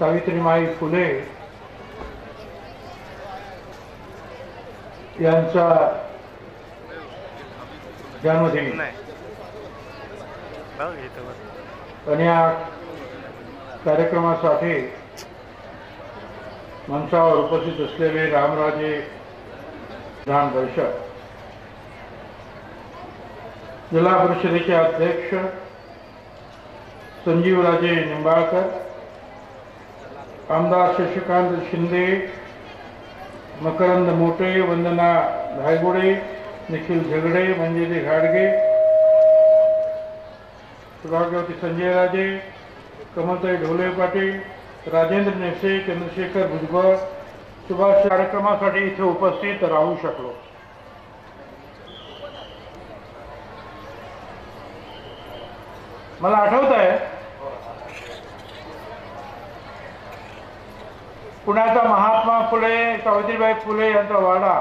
सावित्रीमाई फुले यांचा जन्मदिन. आणि या कार्यक्रमासाठी मंचावर उपस्थित असलेले रामराजे विधान परिषद जिल्हा परिषदेचे अध्यक्ष संजीवराजे निंबाळकर आमदार शशिकांत शिंदे मकरंद मोटे वंदना धायगुडे निखिल झगडे मंजिरी घाडगे सुभाग्यवती संजय राजे कमलताई ढोले पाटील राजेंद्र नेसे चंद्रशेखर भुजबळ सुभाष कार्यक्रमासाठी इथे उपस्थित राहू शकलो. मला आठवत आहे पुण्याचा महात्मा फुले सावित्रीबाई फुले यांचा वाडा.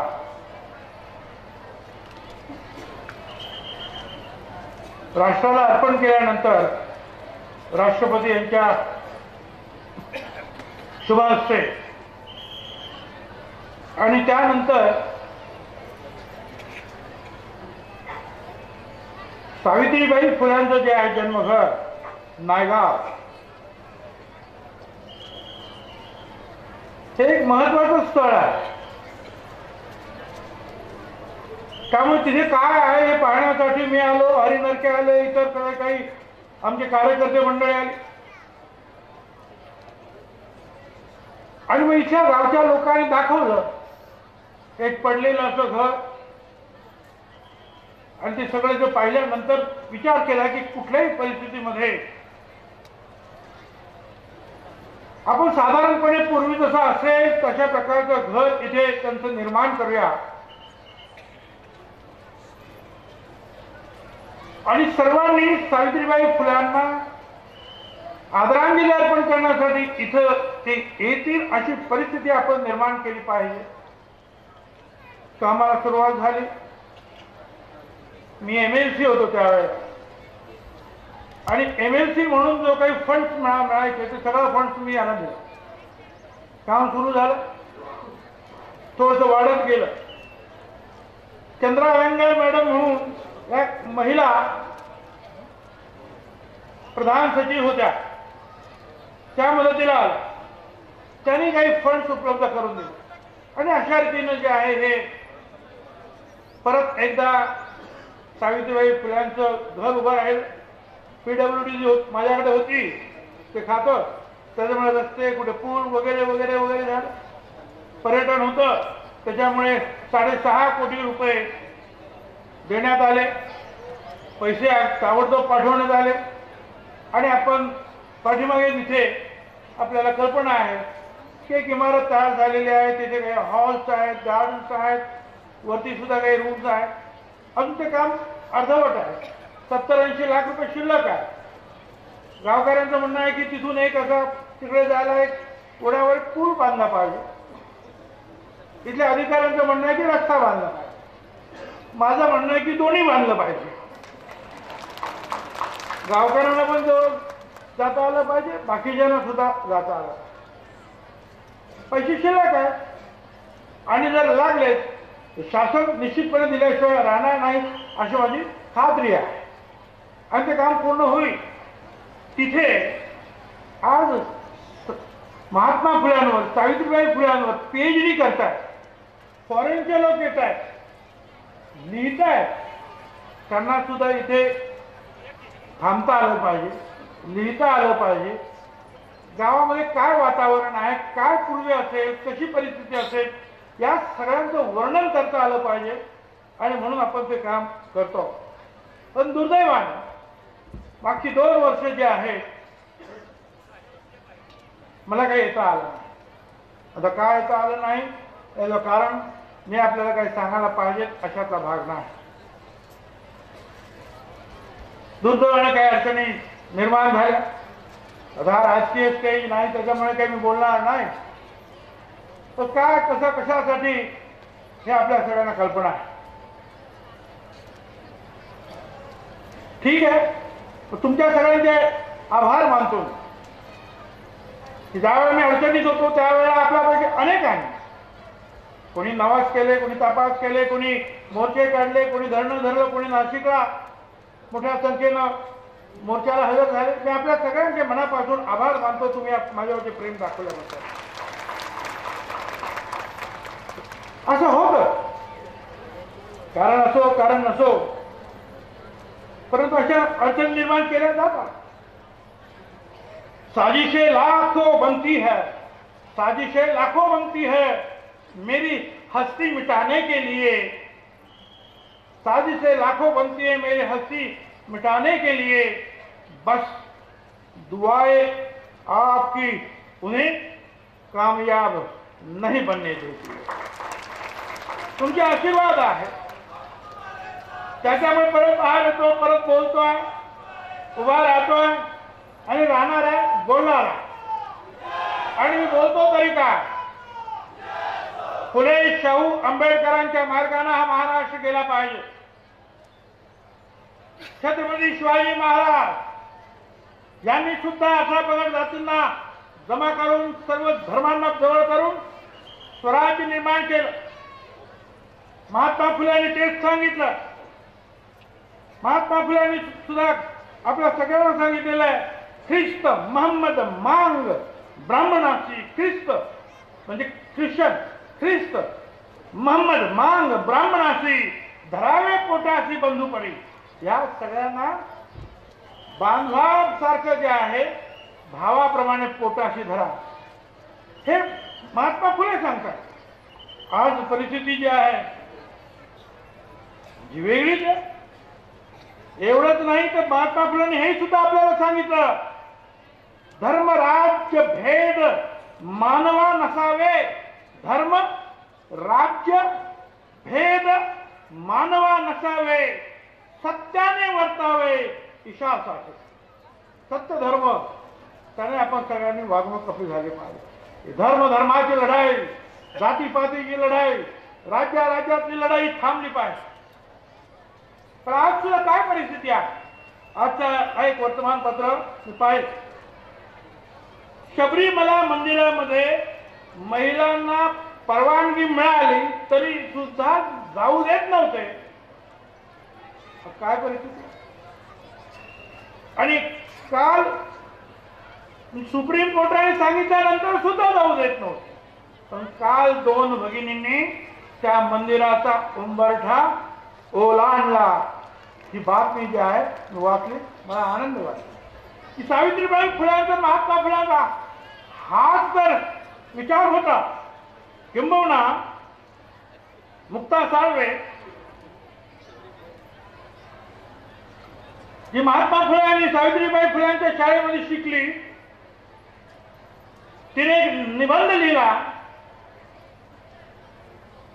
राष्ट्राला अर्पण केल्यानंतर राष्ट्रपती यांच्या शुभ आणि त्यानंतर सावित्रीबाई फुल्यांचं जे आहे जन्मघर नायगाव. हे एक महत्वाचं स्थळ आहे. त्यामुळे तिथे काय आहे हे पाहण्यासाठी मी आलो हरिनरके आले इतर काही काही आमचे कार्यकर्ते मंडळी आले. आणि मग इथल्या गावच्या लोकांनी दाखवलं एक पडलेलं असं घर. आणि ते सगळं जे पाहिल्यानंतर विचार केला की कुठल्याही परिस्थितीमध्ये आपण साधारणपणे पूर्वी जसं असेल तशा प्रकारचं घर इथे त्यांचं निर्माण करूया. आणि सर्वांनी सावित्रीबाई फुलांना आदरांजली अर्पण करण्यासाठी इथं ते येतील अशी परिस्थिती आपण निर्माण केली पाहिजे. कामाला सुरुवात झाली. मी एम एल सी होतो त्यावेळेस. आणि एम एल सी म्हणून जो काही फंड्स मिळा मिळायचे ते सगळा फंड्स मी यांना दिला. काम सुरू झालं. थोडंसं वाढत गेलं. चंद्रा व्यंगय मॅडम म्हणून या महिला प्रधान सचिव होत्या. त्या मदतीला आल्या. त्यांनी काही फंड्स उपलब्ध करून दिले. आणि अशा रीतीनं जे आहे हे परत एकदा सावित्रीबाई फुल्यांचं घर उभं राहील. पीडब्ल्यू डी जी होत माझ्याकडे होती ते खातं. त्याच्यामुळे रस्ते कुठे पूल वगैरे वगैरे वगैरे झालं. पर्यटन होतं. त्याच्यामुळे साडेसहा कोटी रुपये देण्यात आले. पैसे ताबडतोब पाठवण्यात आले. आणि आपण पाठीमागे तिथे आपल्याला कल्पना आहे की एक इमारत तयार झालेली आहे तिथे काही हॉल्स आहेत गार्डन्स आहेत वरती सुद्धा काही रूम्स आहेत. अजून ते काम अर्धवट आहे. सत्तर ऐंशी लाख रुपये शिल्लक आहे. गावकऱ्यांचं म्हणणं आहे की तिथून एक असा तिकडे जायला एक उड्यावर एक पूल बांधला पाहिजे. इथल्या अधिकाऱ्यांचं म्हणणं आहे की रस्ता बांधला पाहिजे. माझं म्हणणं आहे की दोन्ही बांधलं पाहिजे. गावकऱ्यांना पण जवळ जाता आलं पाहिजे बाकीच्यांना सुद्धा जाता आलं पैसे शिल्लक आहे. आणि जर लागले शासन निश्चितपणे दिल्याशिवाय राहणार नाही अशी माझी खात्री आहे. आणि ते काम पूर्ण होईल. तिथे आज महात्मा फुल्यांवर सावित्रीबाई फुल्यांवर पीएचडी करतायत. फॉरेनचे लोक येत आहेत लिहित आहेत त्यांना सुद्धा इथे थांबता आलं पाहिजे. लिहिता आलं पाहिजे. गावामध्ये काय वातावरण आहे काय पूर्वी असेल कशी परिस्थिती असेल या सगळ्यांचं वर्णन करता आलं पाहिजे. आणि म्हणून आपण ते काम करतो. पण दुर्दैवाने बाकी दोन वर्ष जे आहे मला काही येता आलं आता काय येता आलं नाही? याचं कारण मी आपल्याला काही सांगायला पाहिजे अशातला भाग नाही. दुर्दैवाने काही अडचणी निर्माण झाल्या. आता हा राजकीय स्टेज नाही त्याच्यामुळे काही मी बोलणार नाही. तर काय कसं कशासाठी हे आपल्या सगळ्यांना कल्पना आहे. ठीक आहे? तुमच्या सगळ्यांचे आभार मानतो. मी. ज्यावेळेला मी अडचणीत होतो त्यावेळेला आपल्यापैकी आहे कोणी नवाज केले कोणी तपास केले कोणी मोर्चे काढले कोणी धरणं धरलं कोणी नाशिकला मोठ्या संख्येनं मोर्चाला हजर झाले. मी आपल्या सगळ्यांचे मनापासून आभार मानतो. तुम्ही माझ्यावरचे माझ्यावरती प्रेम दाखवल्याबद्दल असं होतं. कारण असो कारण नसो परंतु अशा अडचण निर्माण केल्या जातात साजिशें लाखों बनती है। साजिशें लाखों बनती है मेरी हस्ती मिटाने के लिए। साजिशें लाखों बनती है मेरी हस्ती मिटाने के लिए। बस दुआएँ आपकी उन्हें कामयाब नहीं बनने देती। उनके आशीर्वाद आहे त्याच्यामुळे परत बाहेर येतो परत बोलतोय उभा राहतोय आणि राहणार आहे बोलणार आणि मी बोलतो तरी का? फुले शाहू आंबेडकरांच्या मार्गाने हा महाराष्ट्र गेला पाहिजे. छत्रपती शिवाजी महाराज यांनी सुद्धा अठरा पगड जातींना जमा करून सर्व धर्मांना जवळ करून स्वराज्य निर्माण केलं. महात्मा फुल्यांनी तेच सांगितलं. महात्मा फुल्यांनी सुद्धा आपल्या सगळ्यांना सांगितलेलं आहे ख्रिस्त महम्मद मांग ब्राह्मणाची ख्रिस्त म्हणजे ख्रिश्चन ख्रिस्त महम्मद मांग ब्राह्मणाची धरावे पोटाशी बंधुपरी या सगळ्यांना बांधवा सारखं जे आहे भावाप्रमाणे पोटाशी धरा. हे महात्मा फुले सांगतात. आज परिस्थिती जी आहे जी वेगळीच आहे. एवढंच नाही तर महात्मा फुलांनी हे सुद्धा आपल्याला सांगितलं. धर्म राज्य भेद मानवा नसावे. धर्म राज्य भेद मानवा नसावे. सत्याने वर्तावे. ईशासाठी सत्य धर्म. त्याने आपण सगळ्यांनी वागणूक आपली झाली पाहिजे. धर्म धर्माची लढाई जातीपातीची लढाई राज्या राज्यातली लढाई थांबली पाहिजे. पण आज सुद्धा काय परिस्थिती आहे? आजचं एक वर्तमानपत्र मी पाहिलं. शबरीमला मंदिरामध्ये महिलांना परवानगी मिळाली तरी सुद्धा जाऊ देत नव्हते. काय परिस्थिती? आणि काल सुप्रीम कोर्टाने सांगितल्यानंतर सुद्धा जाऊ देत नव्हते. पण काल दोन भगिनींनी त्या मंदिराचा उंबरठा ओलांडला ही बातमी जी आहे मी वाचली मला आनंद वाटला की सावित्रीबाई फुल्यांचा महात्मा फुल्यांचा हाच तर विचार होता. किंबहुना मुक्ता साळवे जी महात्मा फुले आणि सावित्रीबाई फुल्यांच्या शाळेमध्ये शिकली तिने एक निबंध लिहिला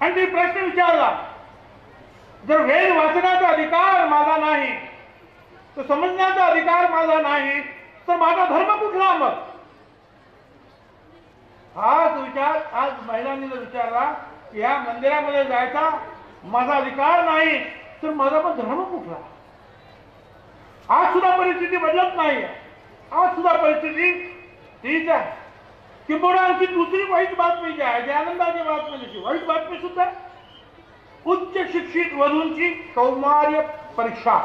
आणि ती प्रश्न विचारला. जर वेद वाचण्याचा अधिकार माझा नाही तर समजण्याचा अधिकार माझा नाही तर माझा धर्म कुठला मग? हाच विचार आज महिलांनी जर विचारला की या मंदिरामध्ये जायचा माझा अधिकार नाही तर माझा मग धर्म कुठला? आज सुद्धा परिस्थिती बदलत नाही. आज सुद्धा परिस्थिती तीच आहे. किंबहुना आणखी दुसरी वाईट बातमी जी आहे जी आनंदाची बातमी वाईट बातमी सुद्धा उच्च शिक्षित वधूंची कौमार्य परीक्षा.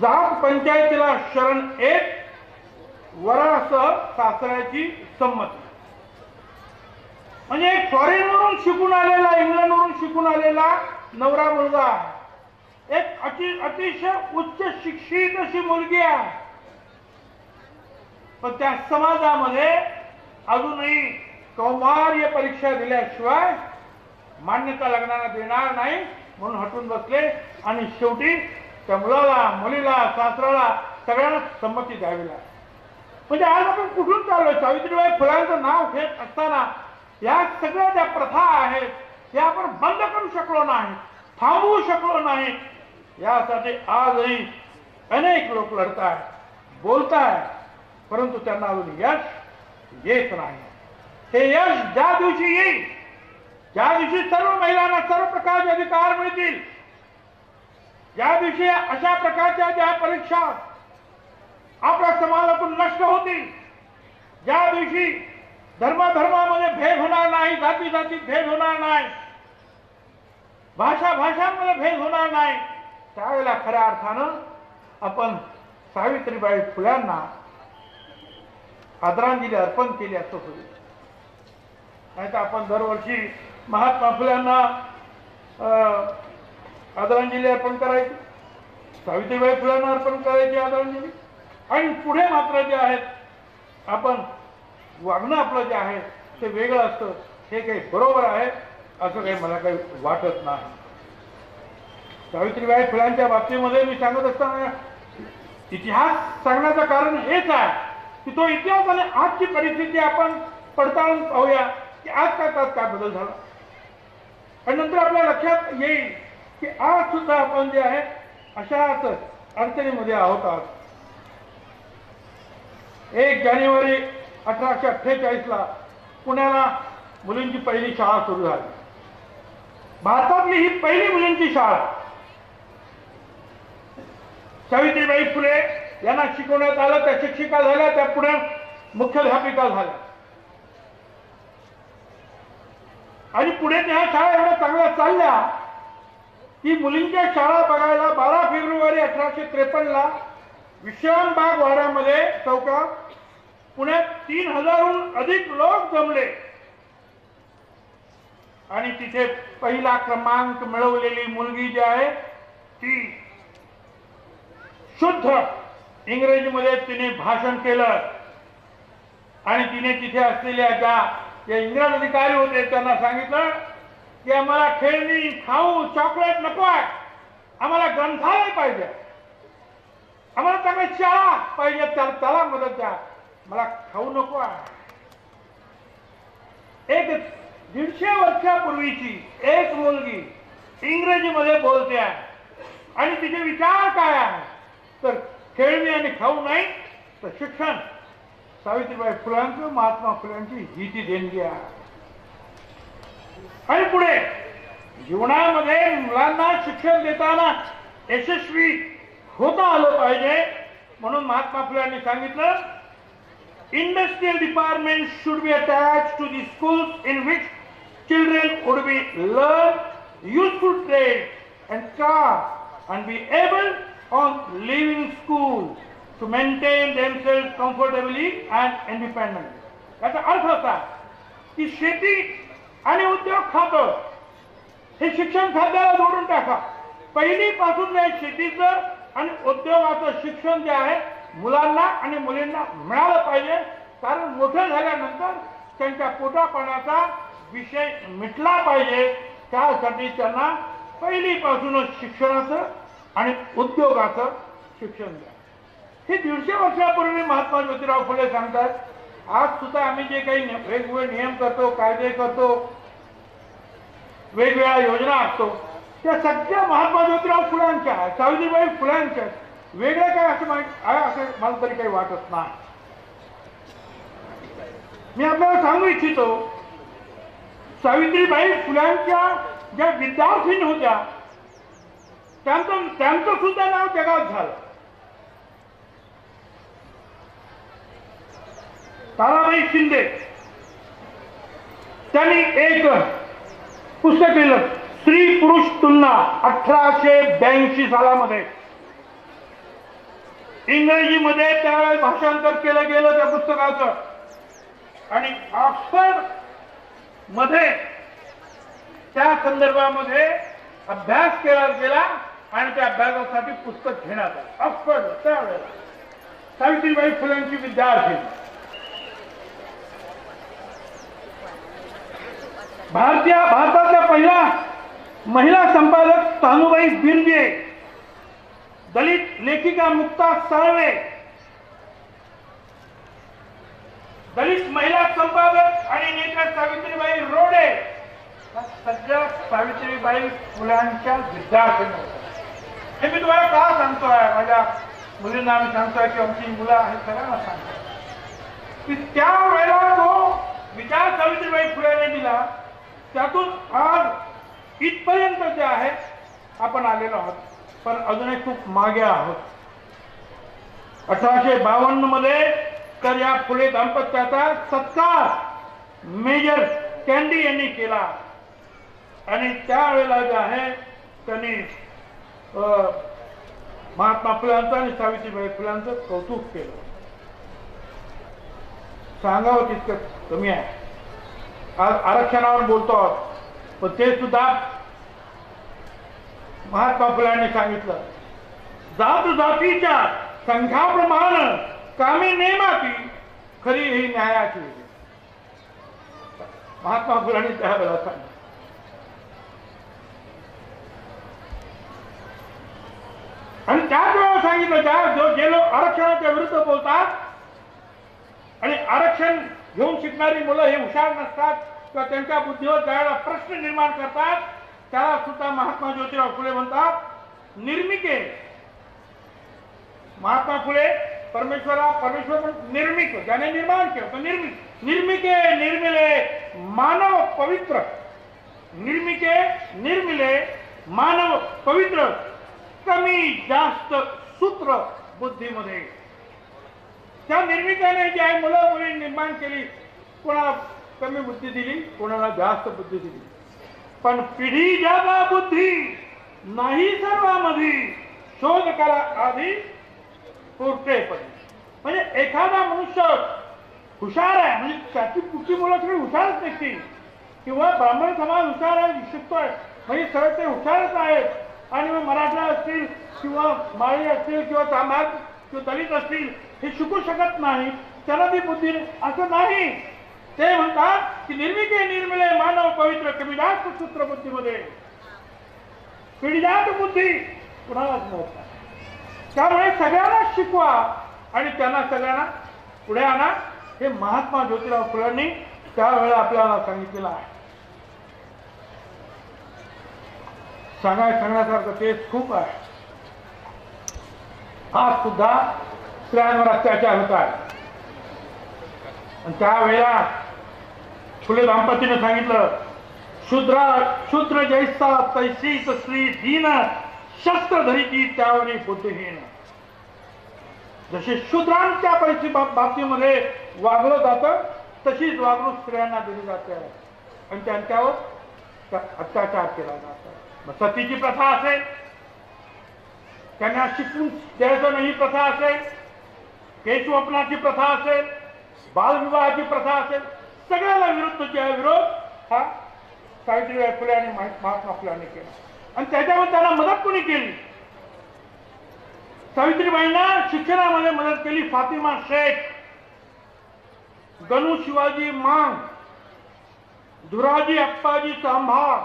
जात पंचायतीला शरण एक वरासह सासऱ्याची संमती. म्हणजे एक फॉरेनवरून शिकून आलेला इंग्लंडवरून शिकून आलेला नवरा मुलगा आहे. एक अति अतिशय उच्च शिक्षित अशी मुलगी आहे. पण त्या समाजामध्ये अजूनही कौमार्य परीक्षा दिल्याशिवाय मान्यता लग्नाला देणार नाही म्हणून हटून बसले. आणि शेवटी त्या मुलाला मुलीला सासराला सगळ्यांना संमती द्यावी लागली. म्हणजे आज आपण कुठून चाललोय? सावित्रीबाई फुलांचं नाव घेत असताना या सगळ्या ज्या प्रथा आहेत या आपण बंद करू शकलो नाही थांबवू शकलो नाही. यासाठी आजही अनेक लोक लढत आहेत बोलत आहेत परंतु त्यांना अजून यश येत नाही. हे यश ज्या दिवशी येईल ज्या दिवशी सर्व महिलांना सर्व प्रकारचे अधिकार मिळतील ज्या दिवशी अशा प्रकारच्या ज्या परीक्षा आपल्या समाजातून नष्ट होतील ज्या दिवशी धर्माधर्मामध्ये भेद होणार नाही जाती जातीत भेद होणार नाही भाषा भाषांमध्ये भेद होणार नाही त्यावेळेला खऱ्या अर्थानं आपण सावित्रीबाई फुल्यांना आदरांजली अर्पण केली असं होईल. नाही तर आपण दरवर्षी महात्मा फुल्यांना आदरांजली अर्पण करायची. सावित्रीबाई फुलांना अर्पण करायची आदरांजली. आणि पुढे मात्र जे आहेत आपण वागणं आपलं जे आहे ते वेगळं असतं. हे काही बरोबर आहे असं काही मला काही वाटत नाही. सावित्रीबाई फुलांच्या बाबतीमध्ये मी सांगत असताना इतिहास सांगण्याचं कारण हेच आहे की तो इतिहास आणि आजची परिस्थिती आपण पडताळून पाहूया की आज काय त्यात काय बदल झाला. आणि नंतर आपल्या लक्षात येईल की आज सुद्धा आपण जे आहे अशाच अडचणीमध्ये आहोत आज. एक जानेवारी अठराशे अठ्ठेचाळीस ला पुण्याला मुलींची पहिली शाळा सुरू झाली. भारतातली ही पहिली मुलींची शाळा. सावित्रीबाई फुले यांना शिकवण्यात आलं त्या शिक्षिका झाल्या त्या पुढे मुख्याध्यापिका झाल्या. आणि पुढे त्या शाळा एवढ्या चांगल्या चालल्या की मुलींच्या शाळा बघायला बारा फेब्रुवारी अठराशे त्रेपन्न ला विश्रामबाग वाड्यामध्ये चौकात पुण्यात तीन हजारहून अधिक लोक जमले. आणि तिथे पहिला क्रमांक मिळवलेली मुलगी जी आहे ती शुद्ध. इंग्रजीमध्ये तिने भाषण केलं. आणि तिने तिथे असलेल्या ज्या जे इंग्रज अधिकारी होते त्यांना सांगितलं की आम्हाला खेळणी खाऊ चॉकलेट नको आहे. आम्हाला ग्रंथालय पाहिजे. आम्हाला चांगली शाळा पाहिजे त्याला त्याला मदत द्या. मला खाऊ नको आहे. एक दीडशे वर्षापूर्वीची एक मुलगी इंग्रजीमध्ये बोलते आहे. आणि तिचे विचार काय आहे? तर खेळणी आणि खाऊ नाही तर शिक्षण. सावित्रीबाई फुलांचं महात्मा फुलांची ही ती देणगी आहे. आणि पुढे जीवनामध्ये मुलांना शिक्षण देताना यशस्वी होता आलं पाहिजे म्हणून महात्मा फुलांनी सांगितलं industrial department should be attach to the school in which children would be learn useful trade and craft and be able on leaving school to maintain themselves comfortably and independently. याचा अर्थ असा की शेती आणि उद्योग खातं हे शिक्षण खात्याला जोडून टाका पहिलीपासून जे शेतीचं आणि उद्योगाचं शिक्षण जे आहे मुलांना आणि मुलींना मिळालं पाहिजे कारण मोठं झाल्यानंतर त्यांच्या पोटापाण्याचा विषय मिटला पाहिजे त्यासाठी त्यांना पहिलीपासूनच शिक्षणाचं आणि उद्योगाचं शिक्षण द्या हे दीडशे वर्षापूर्वी महात्मा ज्योतिराव फुले सांगतात. आज सुद्धा आम्ही जे काही वेगवेगळे नियम करतो कायदे करतो वेगवेगळ्या योजना असतो त्या सगळ्या महात्मा ज्योतिराव फुलांच्या आहेत, सावित्रीबाई फुलांच्या वेगळ्या वेगळं काय असं माहीत आहे असं मला तरी काही वाटत नाही. मी आपल्याला सांगू इच्छितो सावित्रीबाई फुलांच्या ज्या विद्यार्थिनी होत्या त्यांचं त्यांचं सुद्धा नाव जगात झालं. ताराबाई शिंदे. त्यांनी एक पुस्तक लिहिलं स्त्री पुरुष तुलना अठराशे ब्याऐंशी सालामध्ये. इंग्रजीमध्ये त्यावेळेस भाषांतर केलं गेलं त्या पुस्तकाचं. आणि ऑक्सफर्डमध्ये त्या संदर्भामध्ये अभ्यास केला गेला आणि त्या अभ्यासासाठी पुस्तक घेण्यात आलं. ऑक्सफर्ड त्यावेळेला सावित्रीबाई फुलेंची विद्यार्थी भारतीय भारतातल्या पहिला महिला संपादक तानुबाई बिर्जे दलित लेखिका मुक्ता साळवे दलित महिला संपादक आणि नेत्या सावित्रीबाई रोडे सगळ्या सावित्रीबाई फुलांच्या विद्यार्थ्यांना हे मी तुम्हाला का सांगतोय? माझ्या मुलींना आम्ही सांगतोय की आमची मुलं आहेत सगळ्यांना सांगतोय. की त्या वेळेला जो विचार सावित्रीबाई फुलेने दिला त्यातून आज इथपर्यंत जे आहे आपण आलेलो आहोत. पण अजूनही खूप मागे आहोत. अठराशे बावन्नमध्ये तर या फुले दाम्पत्याचा सत्कार मेजर कॅन्डी यांनी केला. आणि त्यावेळेला जे आहे त्यांनी महात्मा फुलांचं आणि सावित्रीबाई फुलांचं कौतुक केलं. सांगावं तितकं कमी आहे. आरक्षणावर बोलतो आहोत. पण ते सुद्धा महात्मा फुलांनी सांगितलं. जात जातीच्या संख्याप्रमाण कामे नेमाती खरी ही न्यायाची. महात्मा फुलांनी त्यावेळेला सांगितलं. आणि त्याच वेळेला सांगितलं त्या जो जे लोक आरक्षणाच्या विरुद्ध बोलतात आणि आरक्षण घेऊन शिकणारी मुलं हे हुशार नसतात किंवा त्यांच्या बुद्धीवर ज्यावेळेला प्रश्न निर्माण करतात त्याला सुद्धा महात्मा ज्योतिराव फुले म्हणतात निर्मिके. महात्मा फुले परमेश्वरा परमेश्वर निर्मिक ज्याने निर्माण केलं तो निर्मिक. निर्मिके निर्मिले मानव पवित्र. निर्मिके निर्मिले मानव पवित्र. कमी जास्त सूत्र बुद्धीमध्ये. त्या निर्मिकाने जी आहे मुलं मुली निर्माण केली कोणाला कमी बुद्धी दिली कोणाला जास्त बुद्धी दिली. पण पिढी जागा बुद्धी नाही सर्वामध्ये शोध करा आधी पुरते पण म्हणजे एखादा मनुष्य हुशार आहे म्हणजे त्याची कुठची मुलं सगळी हुशारच नसतील. किंवा ब्राह्मण समाज हुशार आहे शिकतोय म्हणजे सगळे ते हुशारच आहेत. आणि मग मराठा असतील किंवा माळी असतील किंवा चामार किंवा दलित असतील हे शिकू शकत नाही. त्याला ती बुद्धी असं नाही. ते म्हणतात की निर्मिके निर्मिळे मानव पवित्र कमी जास्त सूत्र बुद्धीमध्ये. पिढीजात बुद्धी कुणालाच नव्हता त्यामुळे सगळ्यांना शिकवा आणि त्यांना सगळ्यांना पुढे आणा. हे महात्मा ज्योतिराव फुलांनी त्यावेळेला आपल्याला सांगितलेलं आहे. सांगाय सांगण्यासारखं तेच खूप आहे. आज सुद्धा स्त्रियांवर अत्याचार होतात. आणि त्यावेळेला फुले दाम्पतीने सांगितलं शूद्र शूद्र जैसा तैसीच स्त्री दीन शस्त्र धरीची त्यावरी बुद्धिहीन. जसे शूद्रांच्या परिस्थिती बाब- बाबतीमध्ये वागलं जातं तशीच वागणूक स्त्रियांना दिली जाते. आणि त्यांच्यावर अत्याचार केला जातो. मग सतीची प्रथा असेल. त्यांना शिकून द्यायचं नाही प्रथा असेल. केशवपनाची प्रथा असेल बालविवाहाची प्रथा असेल सगळ्याला विरुद्ध जे आहे विरोध हा सावित्रीबाई फुले आणि महात्मा फुलांनी केला. आणि त्याच्यावर त्यांना मदत कोणी केली? सावित्रीबाईंना शिक्षणामध्ये मदत केली फातिमा शेख गणू शिवाजी मांग धुराजी अप्पाजी चांभार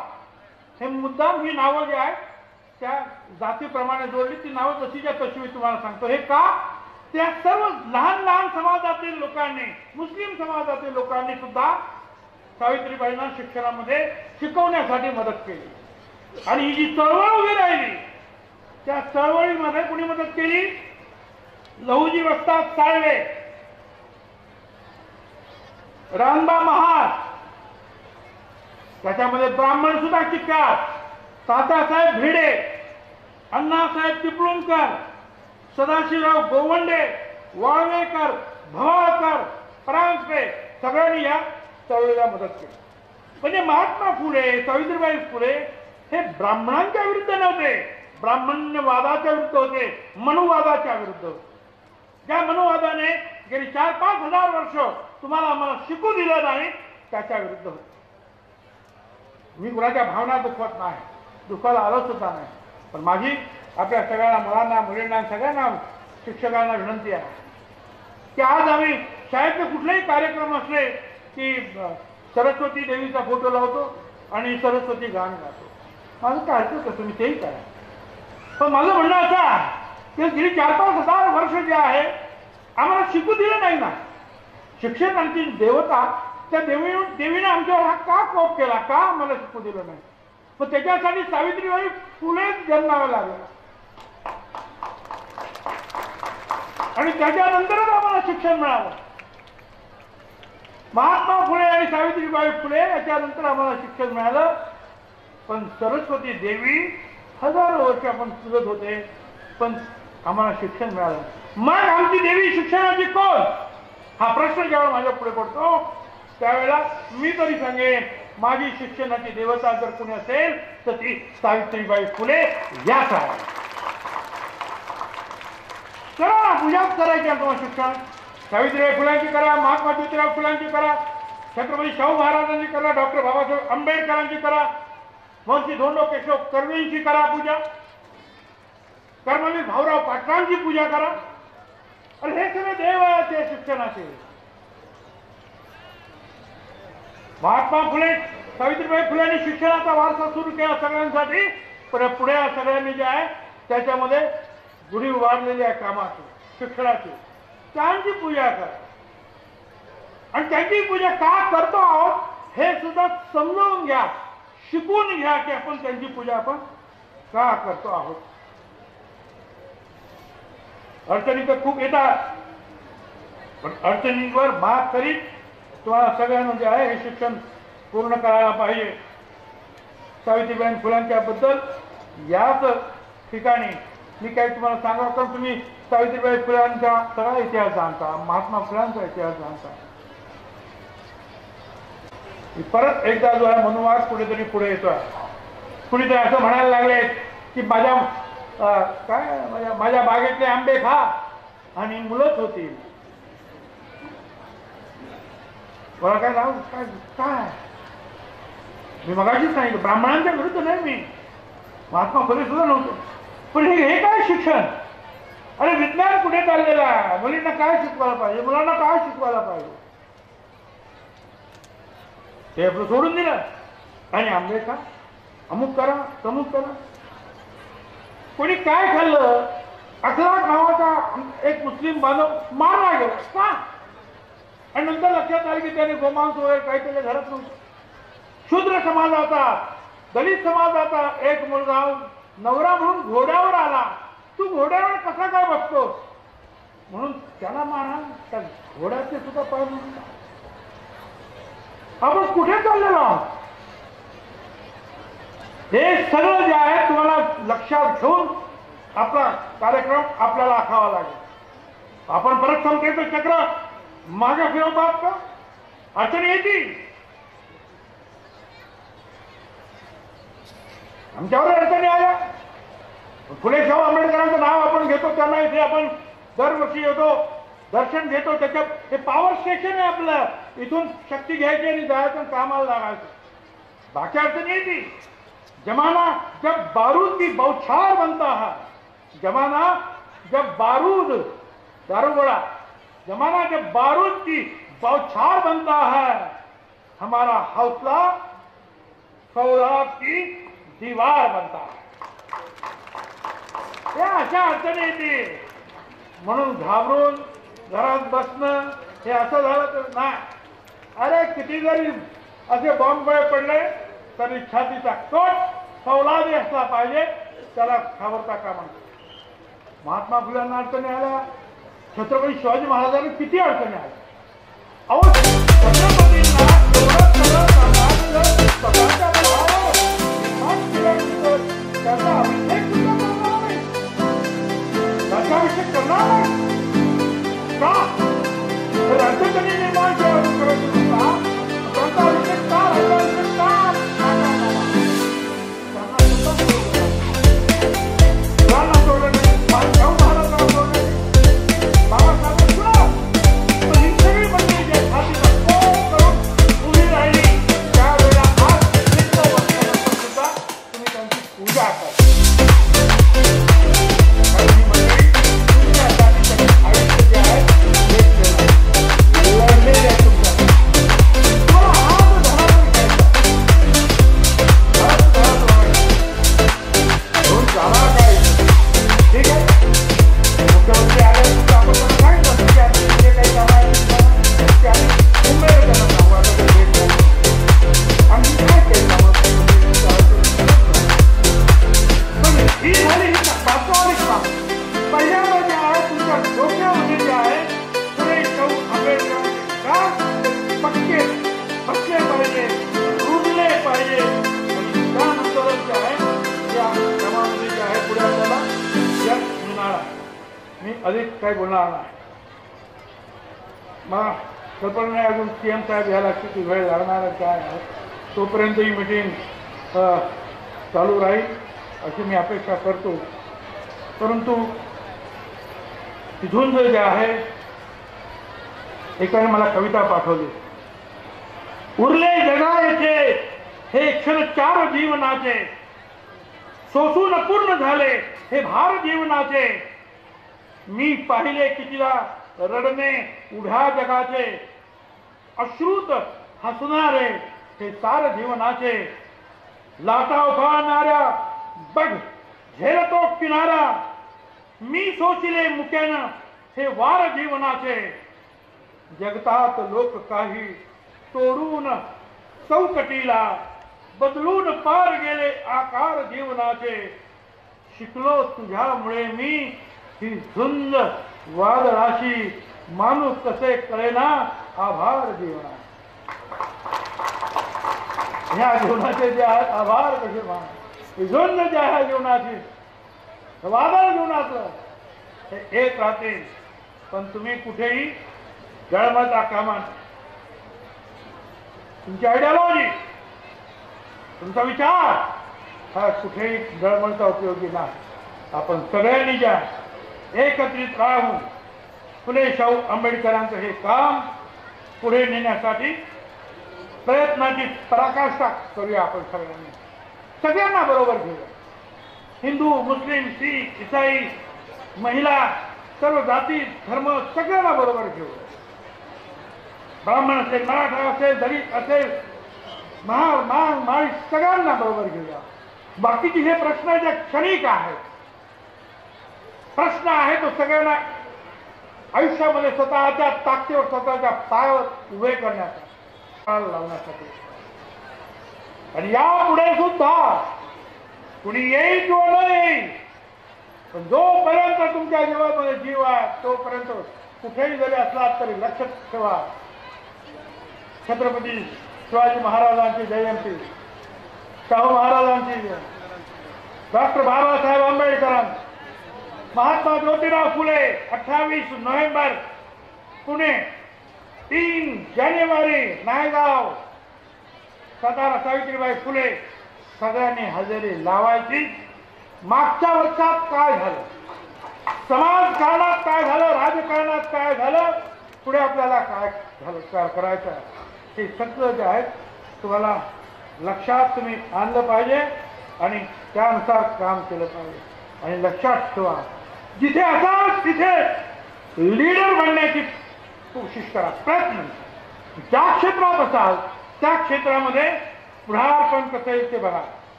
हे मुद्दाम ही नावं जी आहेत त्या जातीप्रमाणे जोडली. ती नावं तशीच्या तशी मी तुम्हाला सांगतो. हे का? त्या सर्व लहान लहान समाजातील लोकांनी मुस्लिम समाजातील लोकांनी सुद्धा सावित्रीबाईंना शिक्षणामध्ये शिकवण्यासाठी मदत केली. आणि ही जी चळवळ उभी राहिली त्या चळवळीमध्ये कुणी मदत केली? लहुजी वस्ताद साळवे रानबा महार त्याच्यामध्ये ब्राह्मण सुद्धा शिकतात तात्यासाहेब भिडे अण्णासाहेब चिपळूणकर सदाशिवराव गोवंडे वाळवेकर भवाळकर परांजपे सगळ्यांनी या चळवळीला मदत केली. म्हणजे महात्मा फुले सावित्रीबाई फुले हे ब्राह्मणांच्या विरुद्ध नव्हते. ब्राह्मण्यवादाच्या विरुद्ध होते मनुवादाच्या विरुद्ध होते. ज्या मनुवादाने गेली चार पाच हजार वर्ष तुम्हाला आम्हाला शिकू दिलं नाही त्याच्या विरुद्ध होते. मी कुणाच्या भावना दुखवत नाही. दुखाला आलो सुद्धा नाही. पण माझी आपल्या सगळ्यांना मुलांना मुलींना सगळ्यांना शिक्षकांना विनंती आहे. की आज आम्ही शाळेतले कुठलेही कार्यक्रम असले की सरस्वती देवीचा फोटो लावतो आणि सरस्वती गाण गातो. माझं काय हरकत आहे, तुम्ही? तेही करा. पण माझं म्हणणं असं आहे की गेली चार पाच हजार वर्ष जे आहे आम्हाला शिकू दिलं नाही ना. शिक्षकांची देवता त्या देवी देवीने आमच्यावर हा का कोप केला? का आम्हाला शिकू दिलं नाही? पण त्याच्यासाठी सावित्रीबाई फुलेच जन्मावं लागलं. आणि त्याच्यानंतरच आम्हाला शिक्षण मिळालं महात्मा फुले आणि सावित्रीबाई फुले याच्यानंतर आम्हाला शिक्षण मिळालं. पण सरस्वती देवी हजारो वर्ष आपण तुझत होते पण आम्हाला शिक्षण मिळालं. मग आमची देवी शिक्षणाची कोण? हा प्रश्न जेव्हा माझ्या पुढे पडतो त्यावेळेला मी तरी सांगेन माझी शिक्षणाची देवता जर कोणी असेल तर ती सावित्रीबाई फुले याच आहे करा ना करायची तुम्हाला शिक्षण. सावित्रीबाई फुलांची करा महात्मा ज्योतिराव फुलांची करा छत्रपती शाहू महाराजांची करा डॉक्टर बाबासाहेब आंबेडकरांची करा महर्षी धोंडो केशव कर्वेंची करा पूजा. कर्मवीर भाऊराव पाटलांची पूजा करा. आणि हे सगळे देवाचे शिक्षणाचे. महात्मा फुले सावित्रीबाई फुलेंनी शिक्षणाचा वारसा सुरू केला सगळ्यांसाठी. पण पुढे या सगळ्यांनी जे आहे त्याच्यामध्ये गुढी उभारलेली आहे कामाची शिक्षणाची त्यांची पूजा करा. आणि त्यांची पूजा का करतो आहोत हे सुद्धा समजावून घ्या. शिकून घ्या की आपण त्यांची पूजा आपण का करतो आहोत. अडचणी तर खूप येतात. पण अडचणींवर मात करीत तुम्हाला सगळ्यांना जे आहे हे शिक्षण पूर्ण करायला पाहिजे. सावित्रीबाई फुलांच्या बद्दल याच ठिकाणी मी काही तुम्हाला सांगा तर तुम्ही? सावित्रीबाई फुलांचा सगळा इतिहास जाणता महात्मा फुलांचा इतिहास जाणता. परत एकदा जो आहे मनुवाद कुठेतरी पुढे येतोय. कुणीतरी असं म्हणायला लागले की माझ्या काय माझ्या माझ्या बागेतले आंबे खा आणि मुलंच होतील मला काय राहू काय काय? मी मगाशीच सांगितलं ब्राह्मणांच्या विरुद्ध नाही मी. महात्मा फुले सुद्धा नव्हतो. पण हे हे काय शिक्षण? अरे विज्ञान कुठे चाललेलं आहे? मुलींना काय शिकवायला पाहिजे? मुलांना काय शिकवायला पाहिजे? ते आपलं सोडून दिलं. आणि आंबे का अमुक करा तमुक करा. कोणी काय खाल्लं? अखलाक नावाचा एक मुस्लिम बांधव मारला गेला. का? आणि नंतर लक्षात आलं की त्याने गोमांस वगैरे काही त्याच्या घरात नव्हतं. शूद्र समाजाचा दलित समाजाचा एक मुलगा नवरा म्हणून घोड्यावर आला. तू घोड्यावर कसा काय बघतोस म्हणून त्याला मारा त्या घोड्याचे सुद्धा पाय म्हणून आपण कुठे चाललेलो आहोत? हे सगळं जे आहे तुम्हाला लक्षात घेऊन आपला कार्यक्रम आपल्याला आखावा लागेल. आपण परत समजायचं चक्र मागे फिरवतात का? अडचणी येतील. आमच्यावर अडचणी आल्या फुले शाहू आंबेडकरांचं नाव आपण घेतो त्यांना दरवर्षी येतो दर्शन घेतो पॉवर स्टेशन आहे आपलं इथून शक्ती घ्यायची आणि जायचं बाकी अडचणी येतील जमाना जब बारूद की बौछार बनता है, जमाना जब बारूद, दारूगोड़ा, जमाना जब बारूद की बौछार बनता है, हमारा हौसला सौराब की दीवार बनता। है अशा अडचणी येतील म्हणून घाबरून घरात बसणं हे असं झालं तर नाही. अरे किती जरी असे बॉम्ब पडले तरी छातीचा कोट फौलादी असला पाहिजे त्याला घाबरता का म्हणतो महात्मा फुल्यांना अडचणी आल्या. छत्रपती शिवाजी महाराजांना किती अडचणी आल्या? अहो That's how we take the number of knowledge. That's how we take the knowledge. Stop. But I took it in my job. Stop. That's how अधिक काही बोलणार नाही. मला कल्पना नाही अजून सी एम साहेब यायला किती वेळ लागणार काय तोपर्यंत ही मिटिंग चालू राहील अशी मी अपेक्षा करतो. परंतु तिथून जे आहे एकाने मला कविता पाठवली. उरले जगायचे हे क्षण चार जीवनाचे. सोसून पूर्ण झाले हे भार जीवनाचे. मी पाहिले कितीला रडणे उभ्या जगाचे अश्रुत हसणारे हे सार जीवनाचे. लाटा उभारणाऱ्या बघ झेलतो किनारा. मी सोचिले मुकेनं हे वार जीवनाचे. जगतात लोक काही तोडून चौकटीला बदलून पार गेले आकार जीवनाचे. शिकलो तुझ्यामुळे मी ही झुंज वादळाशी माणूस कसे कळेना आभार जीवना ह्या जीवनाचे जे आहेत आभार कसे मान ही झुंज जे आहे जीवनाची वादळ जीवनाचं. हे एक राहते पण तुम्ही कुठेही जळमता कामा तुमची आयडियॉलॉजी तुमचा विचार हा कुठेही जळमळचा उपयोगी नाही. आपण सगळ्यांनी ज्या एकत्रित राहून फुले शाहू आंबेडकरांचं हे काम पुढे नेण्यासाठी प्रयत्नाची पराकाष्ठा करूया आपण सगळ्यांनी. सगळ्यांना बरोबर घेऊया. हिंदू मुस्लिम शीख इसाई महिला सर्व जाती धर्म सगळ्यांना बरोबर घेऊया. ब्राह्मण असेल मराठा असेल दलित असेल महार मांग माळी सगळ्यांना बरोबर घेऊया. बाकीचे हे प्रश्न ज्या क्षणिक आहेत प्रश्न आहे तो सगळ्यांना. आयुष्यामध्ये स्वतःच्या ताकदीवर स्वतःच्या पायावर उभे करण्याचा लावण्यासाठी. आणि यापुढे सुद्धा कुणी येईल किंवा न येईल पण जोपर्यंत तुमच्या जीवामध्ये जीव आहे तोपर्यंत कुठेही जरी असला तरी लक्षात ठेवा. छत्रपती शिवाजी महाराजांची जयंती शाहू महाराजांची जयंती. डॉक्टर बाबासाहेब आंबेडकरांची महात्मा ज्योतिराव फुले अठ्ठावीस नोव्हेंबर पुणे तीन जानेवारी नायगाव. सातारा सावित्रीबाई फुले सगळ्यांनी हजेरी लावायची. मागच्या वर्षात काय झालं? समाजकारणात काय झालं? राजकारणात काय झालं? पुढे आपल्याला काय झालं? काय करायचं? हे सगळं जे आहे तुम्हाला लक्षात तुम्ही आणलं पाहिजे आणि त्यानुसार काम केलं पाहिजे. आणि लक्षात ठेवा जिथे असाल तिथे लीडर बनण्याची कोशिश करा. प्रयत्न. ज्या क्षेत्रात असाल त्या क्षेत्रामध्ये पुढारपण कसं येईल ते बघा.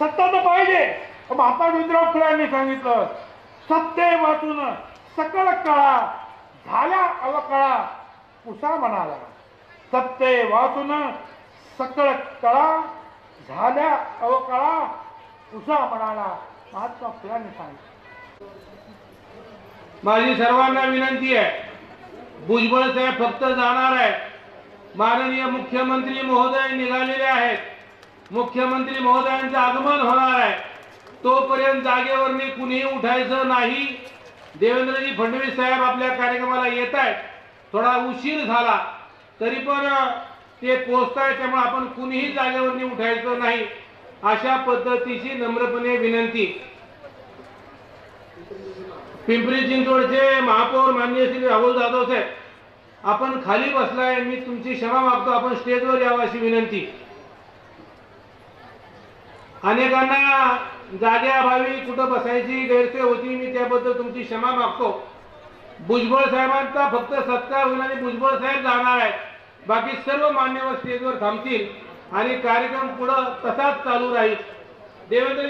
सत्ता तर पाहिजे. महात्मा ज्योतिराव फुलांनी सांगितलं सत्ते वाचून सकळ कळा झाल्या अवकळा पुसा म्हणाला. सत्ते वाचून सकळ कळा झाल्या अवकळा पुसा म्हणाला. महात्मा फुलांनी सांगितलं. माझी सर्वांना विनंती आहे. भुजबळ साहेब फक्त जाणार आहे माननीय मुख्यमंत्री महोदय निघालेले आहेत. मुख्यमंत्री महोदयांचं आगमन होणार आहे. तोपर्यंत जागेवर मी कुणीही उठायचं नाही. देवेंद्रजी फडणवीस साहेब आपल्या कार्यक्रमाला येत आहेत. थोडा उशीर झाला. तरी पण ते पोचत त्यामुळे आपण कुणीही जागेवरनी उठायचं नाही. अशा पद्धतीची नम्रपणे विनंती. पिंपरी चिंचवडचे महापौर माननीय श्री राहुल जाधव साहेब आपण खाली बसलाय मी तुमची क्षमा मागतो आपण स्टेजवर यावं अशी विनंती. अनेकांना जागेअभावी कुठं बसायची गैरसोय होती मी त्याबद्दल तुमची क्षमा मागतो. भुजबळ साहेबांचा फक्त सत्कार होईल आणि भुजबळ साहेब जाणार आहेत. बाकी सर्व मान्यवर स्टेजवर थांबतील आणि कार्यक्रम पुढं तसाच चालू राहील. देवेंद्र